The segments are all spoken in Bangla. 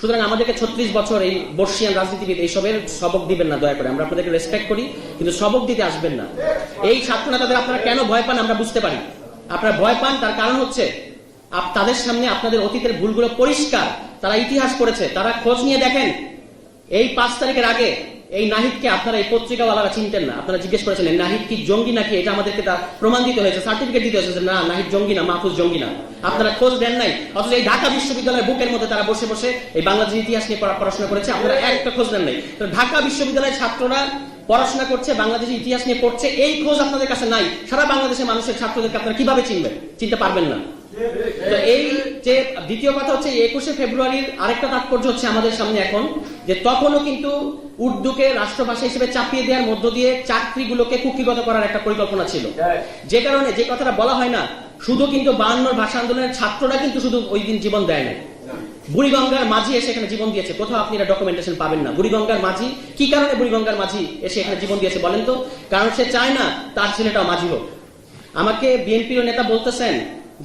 সুতরাং আমাদেরকে ছত্রিশ বছর এই বর্ষিয়ান রাজনীতিবিদ এইসবের সবক দিবেন না, দয়া করে। আমরা আপনাদেরকে রেসপেক্ট করি, কিন্তু সবক দিতে আসবেন না। এই ছাত্র নেতাদের আপনারা কেন ভয় পান আমরা বুঝতে পারি। আপনারা ভয় পান তার কারণ হচ্ছে তাদের সামনে আপনাদের অতীতের ভুলগুলো পরিষ্কার। তারা ইতিহাস করেছে তারা খোঁজ নিয়ে দেখেন। এই পাঁচ তারিখের আগে এই নাহিদকে আপনারা এই পত্রিকাওয়ালারা চিনতেন না। আপনারা জিজ্ঞেস করেছিলেন নাহিদ কি জঙ্গি নাকি? এটা আমাদেরকে তা প্রমাণ দিতে হয়েছে, সার্টিফিকেট দিতে হয়েছে না, নাহিদ জঙ্গি না, মাহফুজ জঙ্গি না। আপনারা খোঁজ দেন নাই। অথচ এই ঢাকা বিশ্ববিদ্যালয়ের বুকের মধ্যে তারা বসে বসে এই বাংলাদেশের ইতিহাস নিয়ে পড়া- পড়াশোনা করেছে। আপনারা একটা খোঁজ দেন নাই। ঢাকা বিশ্ববিদ্যালয়ের ছাত্ররা পড়াশোনা করছে বাংলাদেশের ইতিহাস নিয়ে পড়ছে, এই খোঁজ আপনাদের কাছে নাই। সারা বাংলাদেশের মানুষের ছাত্রদেরকে আপনারা কীভাবে চিনবেন? চিনতে পারবেন না। তো এই যে দ্বিতীয় কথা হচ্ছে একুশে ফেব্রুয়ারির আরেকটা তাৎপর্য হচ্ছে আমাদের সামনে এখন যে তখনও কিন্তু উর্দুকে রাষ্ট্রভাষা হিসেবে চাপিয়ে দেওয়ার মধ্য দিয়ে চাকরিগুলোকে কুকিগত করার একটা পরিকল্পনা ছিল। যে কারণে যে কথাটা বলা হয় না শুধু কিন্তু বায়ান্নর ভাষা আন্দোলনের ছাত্ররা কিন্তু শুধু ওই দিন জীবন দেয় না বুড়িগঙ্গার মাঝি এসে এখানে জীবন দিয়েছে। কোথাও আপনি এটা ডকুমেন্টেশন পাবেন না। বুড়িগঙ্গার মাঝি কি কারণে বুড়িগঙ্গার মাঝি এসে এখানে জীবন দিয়েছে বলেন তো? কারণ সে চায় না তার ছেলেটাও মাঝি হোক। আমাকে বিএনপির নেতা বলতেছেন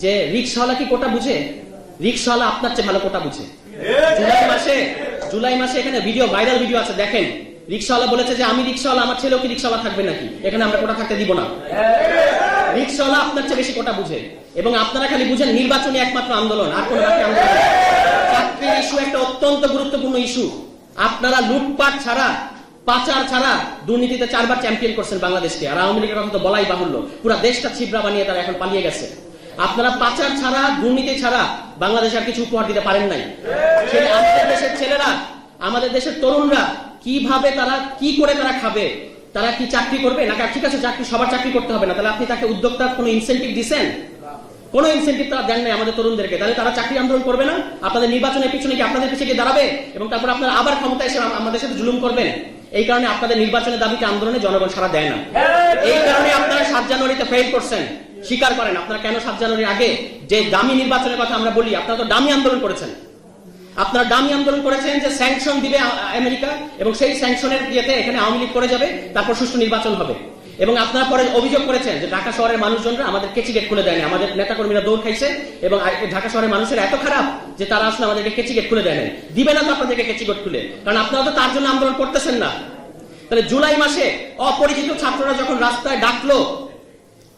যে রিক্সাওয়ালা কি কোটা বুঝে? রিক্সাওয়ালা আপনার চেয়ে ভালো কোটা বুঝে। জুলাই মাসে জুলাই মাসে এখানে ভিডিও ভাইরাল ভিডিও আছে, দেখেন। রিক্সাওয়ালা বলেছে যে, আমি রিক্সাওয়ালা আমার ছেলেও কি রিক্সাওয়ালা থাকবে নাকি? এখানে আমরা কোটা থাকতে দিব না। রিক্সাওয়ালা আপনার চেয়ে বেশি কোটা বুঝে। এবং আপনারা খালি বুঝেন নির্বাচনী একমাত্র আন্দোলন, আর কোনো আন্দোলন। চাকরির ইস্যু একটা অত্যন্ত গুরুত্বপূর্ণ ইস্যু আপনারা লুটপাট ছাড়া, পাচার ছাড়া দুর্নীতিতে চারবার চ্যাম্পিয়ন করছেন বাংলাদেশকে। আর আওয়ামী লীগের কথা তো বলাই বাহুল্য। পুরো দেশটা ছিবরা বানিয়ে তারা এখন পালিয়ে গেছে। আপনারা পাচার ছাড়া, দুর্নীতি ছাড়া বাংলাদেশে আর কিছু উপহার দিতে পারেন নাই। আমাদের দেশের ছেলেরা, আমাদের দেশের তরুণরা কীভাবে তারা, কি করে তারা খাবে? তারা কি চাকরি করবে? না ঠিক আছে, চাকরি, সবার চাকরি করতে হবে না। তাহলে আপনি তাকে উদ্যোক্তার কোনো ইনসেন্টিভ দিচ্ছেন কোনো ইনসেন্টিভ তারা দেন নাই আমাদের তরুণদেরকে। তাহলে তারা চাকরি আন্দোলন করবে না? আপনাদের নির্বাচনের পিছনে কি আপনাদের পিছিয়ে গিয়ে দাঁড়াবে? এবং তারপর আপনারা আবার ক্ষমতা এসে আমাদের সাথে জুলুম করবেন? এই কারণে আপনাদের নির্বাচনের দাবিকে আন্দোলনে জনগণ সারা দেয় না। এই কারণে আপনারা সাত জানুয়ারিতে ফেল করছেন। স্বীকার করেন, আপনারা কেন সাত জানুয়ারির আগে যে দামি নির্বাচনের কথা আমরা বলি, আপনারা তো দামি আন্দোলন করেছেন। আপনারা দামি আন্দোলন করেছেন যে স্যাংশন দিবে আমেরিকা, এবং সেই স্যাংশনের ইয়েতে এখানে আওয়ামী লীগ করে যাবে, তারপর সুষ্ঠু নির্বাচন হবে। এবং আপনারা পরে অভিযোগ করেছেন যে ঢাকা শহরের মানুষজনরা আমাদের কেচি গেট খুলে দেয়নি। আমাদের নেতাকর্মীরা দৌড় খাইছে এবং ঢাকা শহরের মানুষের এত খারাপ যে তারা আসলে আমাদেরকে কেচি গেট খুলে দেয় নাই। দিবে না তো আপনাদেরকে কেচি গেট খুলে। কারণ আপনারা তো তার জন্য আন্দোলন করতেছেন না। তাহলে জুলাই মাসে অপরিচিত ছাত্ররা যখন রাস্তায় ডাকলো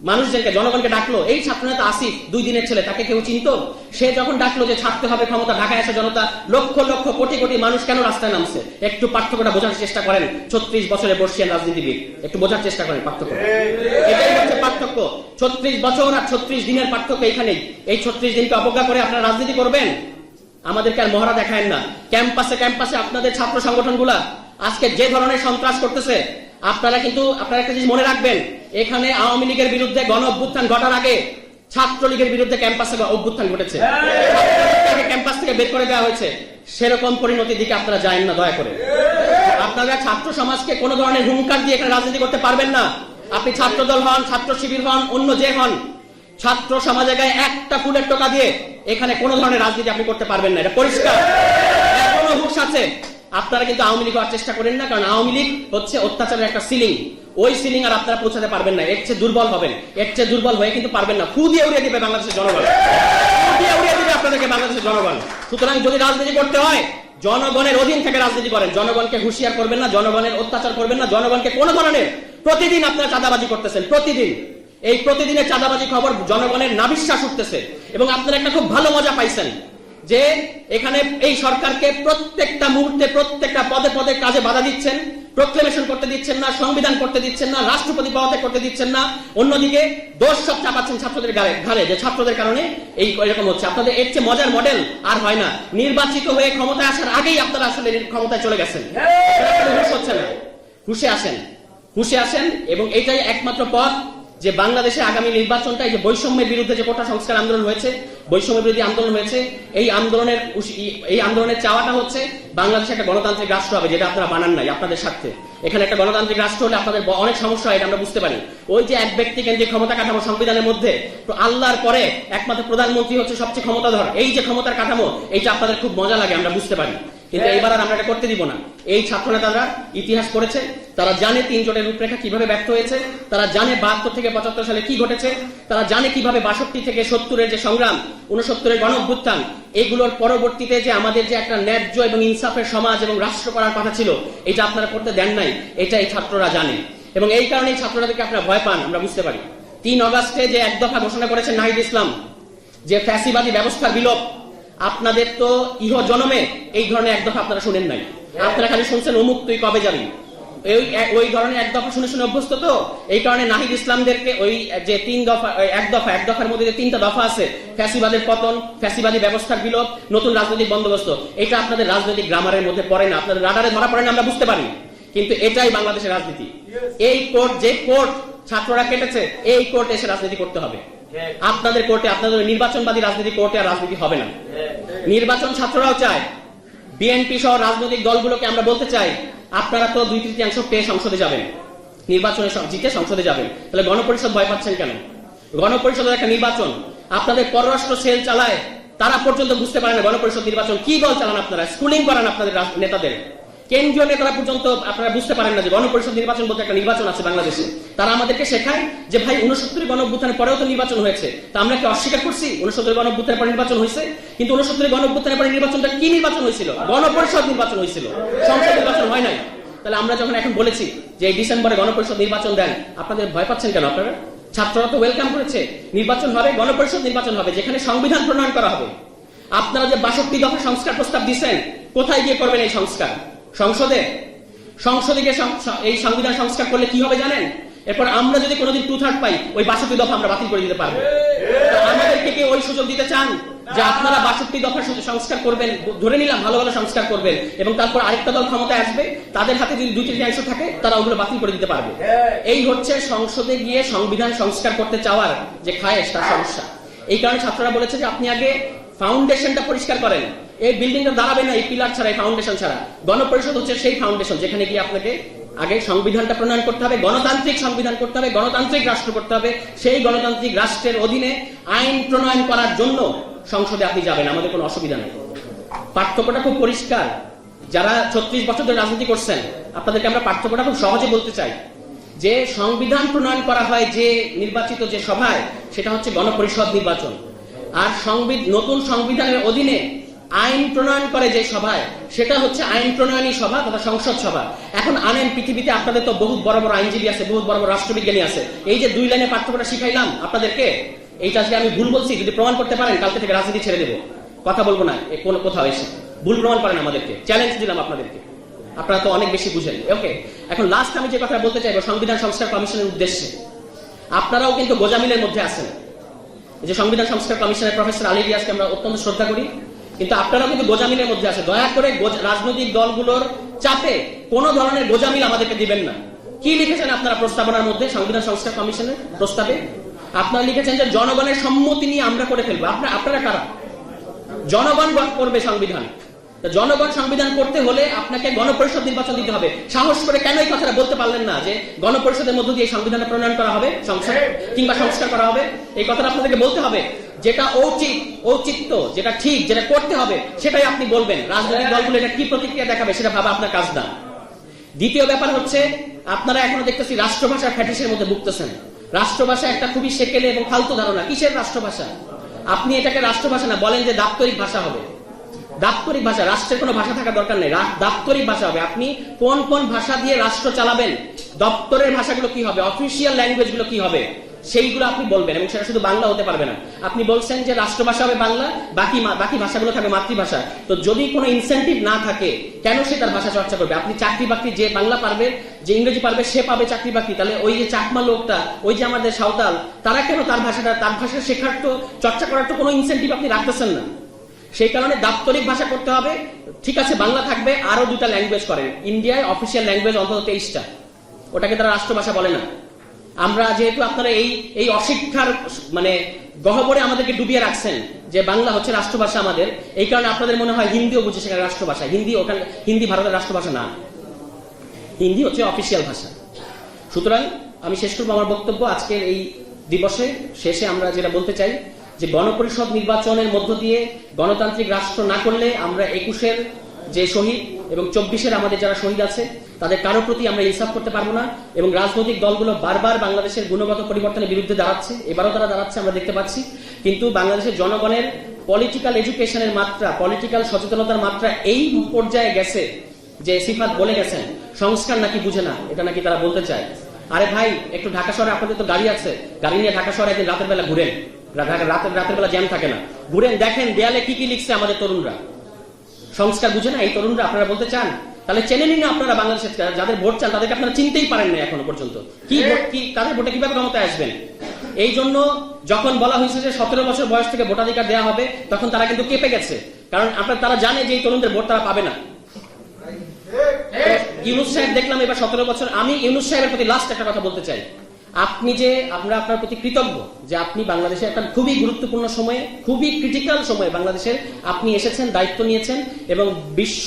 মানুষজনকে, জনগণকে ডাকলো, এই ছাত্রনেতা আসিফ, দুই দিনের ছেলে, তাকে কেউ চিনতো? সে যখন ডাকলো যে ছাড়তে হবে ক্ষমতা, ঢাকায় আসে জনতা, লক্ষ লক্ষ কোটি কোটি মানুষ কেন রাস্তায় নামছে? একটু পার্থক্যটা বোঝার চেষ্টা করেন ছত্রিশ বছরে বর্ষিয়ান রাজনীতিবিদ। একটু বোঝার চেষ্টা করেন পার্থক্য। এটাই হচ্ছে পার্থক্য। ছত্রিশ বছর আর ছত্রিশ দিনের পার্থক্য এখানেই। এই ছত্রিশ দিনকে অবজ্ঞা করে আপনারা রাজনীতি করবেন? আমাদেরকে আর মহড়া দেখায় না। ক্যাম্পাসে ক্যাম্পাসে আপনাদের ছাত্র সংগঠনগুলা আজকে যে ধরনের সন্ত্রাস করতেছে আপনারা কিন্তু, আপনারা একটা জিনিস মনে রাখবেন, এখানে আওয়ামী লীগের বিরুদ্ধে গণ অভ্যুত্থান ঘটার আগে ছাত্রলীগের বিরুদ্ধে ক্যাম্পাসে অভ্যুত্থান ঘটেছে। ক্যাম্পাস থেকে বের করে দেওয়া হয়েছে। সেরকম পরিণতির দিকে আপনারা যায়েন না, দয়া করে। আপনারা ছাত্র সমাজকে কোন ধরনের হুঙ্কার দিয়ে এখানে রাজনীতি করতে পারবেন না। আপনি ছাত্র দল হন, ছাত্র শিবির হন, অন্য যে হন, ছাত্র সমাজে গায়ে একটা ফুলের টোকা দিয়ে এখানে কোন ধরনের রাজনীতি আপনি করতে পারবেন না। এটা পরিষ্কার। এখনও হুশ আছে। আপনারা কিন্তু আওয়ামী লীগ চেষ্টা করেন না, কারণ আওয়ামী লীগ হচ্ছে অত্যাচারের একটা সিলিং ওই সিলিং আর আপনারা পৌঁছাতে পারবেন না, এর চেয়ে দুর্বল হবেন। এর চেয়ে দুর্বল হয়ে কিন্তু পারবেন না। দিয়ে উড়িয়ে দিবে বাংলাদেশের জনগণ। দিয়ে উড়িয়ে দিবে আপনাদেরকে বাংলাদেশের জনগণ। সুতরাং যদি রাজনীতি করতে হয়, জনগণের অধীন থেকে রাজনীতি করেন। জনগণকে হুঁশিয়ার করবেন না, জনগণের অত্যাচার করবেন না। জনগণকে কোনো ধরনের, প্রতিদিন আপনারা চাঁদাবাজি করতেছেন, প্রতিদিন। এই প্রতিদিনের চাঁদাবাজি খবর জনগণের নাবিশ্বাস উঠতেছে। এবং আপনারা একটা খুব ভালো মজা পাইছেন। যে এখানে এই সরকারকে প্রত্যেকটা মুহূর্তে প্রত্যেকটা পদে পদে কাজে বাধা দিচ্ছেন প্রক্লেমেশন করতে দিচ্ছেন না সংবিধান করতে দিচ্ছেন না রাষ্ট্রপতি পদে করতে দিচ্ছেন না। অন্যদিকে দোষ সব চাপাচ্ছেন ছাত্রদের ঘাড়ে ঘাড়ে যে ছাত্রদের কারণে এই এরকম হচ্ছে। আপনাদের এর চেয়ে মজার মডেল আর হয় না। নির্বাচিত হয়ে ক্ষমতায় আসার আগেই আপনারা আসলে ক্ষমতায় চলে গেছেন। হুঁশ হচ্ছে না। হুশে আসেন। হুশে আসেন এবং এটাই একমাত্র পথ। যে বাংলাদেশে আগামী নির্বাচনটা এই যে বৈষম্যের বিরুদ্ধে যে কোটা সংস্কার আন্দোলন হয়েছে, বৈষম্য বিরোধী আন্দোলন হয়েছে, এই আন্দোলনের এই আন্দোলনের চাওয়াটা হচ্ছে বাংলাদেশে একটা গণতান্ত্রিক রাষ্ট্র হবে, যেটা আপনারা বানান নাই, আপনাদের স্বার্থে। এখানে একটা গণতান্ত্রিক রাষ্ট্র হলে আপনাদের অনেক সমস্যা হয়, এটা আমরা বুঝতে পারি। ওই যে এক ব্যক্তি কেন্দ্রিক ক্ষমতা কাঠামো সংবিধানের মধ্যে আল্লাহর পরে একমাত্র প্রধানমন্ত্রী হচ্ছে সবচেয়ে ক্ষমতাধর। এই যে ক্ষমতার কাঠামো, এইটা আপনাদের খুব মজা লাগে, আমরা বুঝতে পারি। কিন্তু এইবার আর আমরা এটা করতে দিব না। এই ছাত্র নেতারা ইতিহাস পড়েছে, তারা জানে তিন জোটের রূপরেখা কীভাবে ব্যর্থ হয়েছে, তারা জানে বাহাত্তর থেকে পঁচাত্তর সালে কি ঘটেছে, তারা জানে কীভাবে বাষট্টি থেকে সত্তরের যে সংগ্রাম উনসত্তরের গণ অভ্যুত্থান এগুলোর পরবর্তীতে যে আমাদের যে একটা ন্যায্য এবং ইনসাফের সমাজ এবং রাষ্ট্র করার কথা ছিল, এটা আপনারা করতে দেন নাই, এটা এই ছাত্ররা জানে। এবং এই কারণে এই ছাত্রদেরকে আপনারা ভয় পান, আমরা বুঝতে পারি। তিন অগাস্টে যে এক দফা ঘোষণা করেছেন নাহিদ ইসলাম, যে ফ্যাসিবাদী ব্যবস্থার বিলোপ আপনাদের তো ইহ জনমে এই ধরনের এক দফা আপনারা শুনেন নাই। আপনারা খালি শুনছেন, অমুক, তুই কবে যাবি? ওই ওই ধরনের এক দফা শুনে শুনে অভ্যস্ত তো? এই কারণে নাহিদ ইসলামদেরকে ওই যে তিন দফা এক দফা, এক দফার মধ্যে যে তিনটা দফা আছে, ফ্যাসিবাদের পতন, ফ্যাসিবাদী ব্যবস্থার বিলোপ, নতুন রাজনৈতিক বন্দোবস্ত, এটা আপনাদের রাজনৈতিক গ্রামারের মধ্যে পড়ে না। আপনাদের রাডারে ধরা পড়ে না, আমরা বুঝতে পারি। কিন্তু এটাই বাংলাদেশের রাজনীতি। এই কোর্ট, যে কোর্ট ছাত্ররা কেটেছে, এই কোর্টে এসে রাজনীতি করতে হবে। আপনাদের কোর্টে, আপনাদের নির্বাচনবাদী রাজনীতি কোর্টে আর রাজনীতি হবে না। নির্বাচন ছাত্ররাও চায় বিএনপি সহ রাজনৈতিক দলগুলোকে আমরা বলতে চাই, আপনারা তো দুই তৃতীয়াংশ পেয়ে সংসদে যাবেন। নির্বাচনে জিতে সংসদে যাবেন। তাহলে গণপরিষদ ভয় পাচ্ছেন কেন? গণপরিষদের একটা নির্বাচন, আপনাদের পররাষ্ট্র সেল চালায়, তারা পর্যন্ত বুঝতে পারে না গণপরিষদ নির্বাচন কি দল চালান আপনারা, স্কুলিং করান আপনাদের নেতাদের। কেন্দ্রীয় নেতারা পর্যন্ত আপনারা বুঝতে পারেন না যে গণপরিষদ নির্বাচন বলতে একটা নির্বাচন আছে বাংলাদেশে। তারা আমাদেরকে শেখায় যে ভাই উনসত্তরের গণ অভ্যুত্থানের পরেও তো নির্বাচন হয়েছে। তা আমরা কি অস্বীকার করছি? উনসত্তরের গণ অভ্যুত্থানের পরে নির্বাচন হয়েছে? কিন্তু উনসত্তরের গণ অভ্যুত্থানের পরে নির্বাচনটা কি নির্বাচন হয়েছিল? গণপরিষদ নির্বাচন হয়েছিল। সংসদ নির্বাচন হয় নাই। তাহলে আমরা যখন এখন বলেছি যে এই ডিসেম্বরে গণপরিষদ নির্বাচন দেন, আপনাদের ভয় পাচ্ছেন কেন আপনারা? ছাত্ররা তো ওয়েলকাম করেছে। নির্বাচন হবে, গণপরিষদ নির্বাচন হবে, যেখানে সংবিধান প্রণয়ন করা হবে। আপনারা যে বাষট্টি দফা সংস্কার প্রস্তাব দিচ্ছেন কোথায় গিয়ে করবেন এই সংস্কার? সংসদে? সংসদে গিয়ে এই সংবিধান সংস্কার করলে কি হবে জানেন? এরপর আমরা যদি কোনোদিন টু থার্ড পাই, ওই বাষট্টি দফা আমরা বাতিল করে দিতে পারব। আমাদেরকে কি ওই সুযোগ দিতে চান? যে আপনারা বাষট্টি দফা সংস্কার করবেন ধরে নিলাম ভালো ভালো সংস্কার করবেন, এবং তারপর আরেকটা দল ক্ষমতায় আসবে, তাদের হাতে যদি দুই তৃতীয়াংশ থাকে, তারা ওগুলো বাতিল করে দিতে পারবে। এই হচ্ছে সংসদে গিয়ে সংবিধান সংস্কার করতে চাওয়ার যে খায়েশ, তার সমস্যা। এই কারণে ছাত্ররা বলেছে যে আপনি আগে ফাউন্ডেশনটা পরিষ্কার করেন। এই বিল্ডিংটা দাঁড়াবে না, এই পিলার ছাড়া, এই ফাউন্ডেশন ছাড়া। গণপরিষদ হচ্ছে সেই ফাউন্ডেশন যেখানে গিয়ে আপনাকে আগে সংবিধানটা প্রণয়ন করতে হবে, গণতান্ত্রিক সংবিধান করতে হবে, গণতান্ত্রিক রাষ্ট্র করতে হবে। সেই গণতান্ত্রিক রাষ্ট্রের অধীনে আইন প্রণয়ন করার জন্য সংসদে আপনি যাবেন, আমাদের কোনো অসুবিধা নেই। পার্থক্যটা খুব পরিষ্কার। যারা ছত্রিশ বছর ধরে রাজনীতি করছেন, আপনাদেরকে আমরা পার্থক্যটা খুব সহজে বলতে চাই। যে সংবিধান প্রণয়ন করা হয় যে নির্বাচিত যে সভায়, সেটা হচ্ছে গণপরিষদ নির্বাচন। আর নতুন সংবিধানের অধীনে আইন প্রণয়ন করে যে সভায়, সেটা হচ্ছে আইন প্রণয়নী সভা তথা সংসদ সভা। এখন আনেন পৃথিবীতে, আপনাদের তো বহুত বড় বড় আইনজীবী আছে, বহুত বড় বড় রাষ্ট্রবিজ্ঞানী আছে। এই যে দুই লাইনে পার্থক্যটা শিখাইলাম আপনাদেরকে, এইটা আজকে আমি ভুল বলছি, যদি প্রমাণ করতে পারেন, কালকে থেকে রাজনীতি ছেড়ে দেবো। কথা বলব না কোনো কোথাও এসে। ভুল প্রমাণ করেন আমাদেরকে চ্যালেঞ্জ দিলাম আপনাদেরকে। আপনারা তো অনেক বেশি বুঝেন। ওকে এখন লাস্ট আমি যে কথা বলতে চাইব, সংবিধান সংস্কার কমিশনের উদ্দেশ্যে। আপনারাও কিন্তু গোজামিলের মধ্যে আছেন। যে সংবিধান সংস্কার কমিশনের প্রফেসর আলী রিয়াজকে আমরা অত্যন্ত শ্রদ্ধা করি। কিন্তু আপনারা কিন্তু গোজামিলের মধ্যে আছে দয়া করে রাজনৈতিক দলগুলোর চাপে কোনো ধরনের গোজামিল আমাদেরকে দিবেন না। কি লিখেছেন আপনারা প্রস্তাবনার মধ্যে, সংবিধান সংস্কার কমিশনের প্রস্তাবে? আপনারা লিখেছেন যে, জনগণের সম্মতি নিয়ে আমরা করে ফেলব। আপনারা আপনারা কারা? জনগণ গণ করবে সংবিধান। জনগণ সংবিধান করতে হলে আপনাকে গণপরিষদ নির্বাচন দিতে হবে। সাহস করে কেন এই কথাটা বলতে পারলেন না যে গণপরিষদের মধ্য দিয়ে এই সংবিধানটা প্রণয়ন করা হবে, সংস্কার কিংবা সংস্কার করা হবে? এই কথাটা আপনাদেরকে বলতে হবে। যেটা ঔচিত, ঔচিত্য, যেটা ঠিক, যেটা করতে হবে, সেটাই আপনি বলবেন। রাজনৈতিক দলগুলো এটা কি প্রতিক্রিয়া দেখাবে সেটা ভাবা আপনার কাজ না। দ্বিতীয় ব্যাপার হচ্ছে, আপনারা এখনও দেখতেছি রাষ্ট্রভাষার ফ্যাটিসের মধ্যে ভুগতেছেন। রাষ্ট্রভাষা একটা খুবই সেকেলে এবং ফালতু ধারণা। কিসের রাষ্ট্রভাষা? আপনি এটাকে রাষ্ট্রভাষা না, বলেন যে দাপ্তরিক ভাষা হবে। দাপ্তরিক ভাষা, রাষ্ট্রের কোনো ভাষা থাকা দরকার নেই। দাপ্তরিক ভাষা হবে। আপনি কোন কোন ভাষা দিয়ে রাষ্ট্র চালাবেন, দপ্তরের ভাষাগুলো কি হবে অফিসিয়াল ল্যাঙ্গুয়েজগুলো কি হবে, সেইগুলো আপনি বলবেন এবং সেটা শুধু বাংলা হতে পারবে না। আপনি বলছেন যে রাষ্ট্রভাষা হবে বাংলা, বাকি বাকি ভাষাগুলো থাকবে মাতৃভাষা। তো যদি কোনো ইনসেন্টিভ না থাকে, কেন সে তার ভাষা চর্চা করবে? আপনি চাকরি বাকরি যে বাংলা পারবে, যে ইংরেজি পারবে, সে পাবে চাকরি বাকরি তাহলে ওই যে চাকমা লোকটা, ওই যে আমাদের সাঁওতাল, তারা কেন তার ভাষাটা, তার ভাষা শেখার তো, চর্চা করার তো কোনো ইনসেন্টিভ আপনি রাখতেছেন না? সেই কারণে দাপ্তরিক ভাষা করতে হবে। ঠিক আছে, বাংলা থাকবে আরও দুটা ল্যাঙ্গুয়েজ করেন ইন্ডিয়ায় অফিসিয়াল ল্যাঙ্গুয়েজ অন্তত তেইশটা। ওটাকে তারা রাষ্ট্রভাষা বলে না। আমরা যেহেতু আপনারা এই এই অশিক্ষার মানে গহ্বরে আমাদেরকে ডুবিয়ে রাখছেন যে বাংলা হচ্ছে রাষ্ট্রভাষা আমাদের, এই কারণে আপনাদের মনে হয় হিন্দিও বুঝে সেখানে রাষ্ট্রভাষা। হিন্দি ওখানে, হিন্দি ভারতের রাষ্ট্রভাষা না। হিন্দি হচ্ছে অফিসিয়াল ভাষা। সুতরাং আমি শেষ করব আমার বক্তব্য আজকের এই দিবসে। শেষে আমরা যেটা বলতে চাই যে গণপরিষদ নির্বাচনের মধ্য দিয়ে গণতান্ত্রিক রাষ্ট্র না করলে আমরা একুশের যে শহীদ এবং চব্বিশের আমাদের যারা শহীদ আছে, তাদের কারও প্রতি আমরা ইনসাফ করতে পারব না এবং রাজনৈতিক দলগুলো বারবার বাংলাদেশের গুণগত পরিবর্তনের বিরুদ্ধে দাঁড়াচ্ছে, এবারও তারা দাঁড়াচ্ছে, আমরা দেখতে পাচ্ছি। কিন্তু বাংলাদেশের জনগণের পলিটিক্যাল এডুকেশনের মাত্রা পলিটিক্যাল সচেতনতার মাত্রা এই পর্যায়ে গেছে যে সিফাত বলে গেছেন, সংস্কার নাকি বুঝে না, এটা নাকি তারা বলতে চায়। আরে ভাই, একটু ঢাকা শহরে আপনাদের তো গাড়ি আছে, গাড়ি নিয়ে ঢাকা শহরে একদিন রাতের বেলা ঘুরেন। রাতের রাতের বেলা জ্যাম থাকে না। ঘুরেন দেখেন দেয়ালে কি কি লিখছে আমাদের তরুণরা। সংস্কার বুঝে না? এই তরুণরা আপনারা বলতে চান? তাহলে চেনে নিন আপনারা বাংলাদেশের যাদের ভোট চান তাদেরকে আপনারা চিনতেই পারেন না এখনও পর্যন্ত। কি ভোট কি তাদের ভোটে কীভাবে ক্ষমতায় আসবেন? এই জন্য যখন বলা হয়েছে যে সতেরো বছর বয়স থেকে ভোটাধিকার দেওয়া হবে তখন তারা কিন্তু কেঁপে গেছে। কারণ আপনার তারা জানে যে এই তরুণদের ভোট তারা পাবে না। ইউনুস সাহেব দেখলাম এবার সতেরো বছর। আমি ইউনুস সাহেবের প্রতি লাস্ট একটা কথা বলতে চাই। আপনি যে, আমরা আপনার প্রতি কৃতজ্ঞ যে আপনি বাংলাদেশে একটা খুবই গুরুত্বপূর্ণ সময়ে, খুবই ক্রিটিক্যাল সময়ে বাংলাদেশের আপনি এসেছেন, দায়িত্ব নিয়েছেন এবং বিশ্ব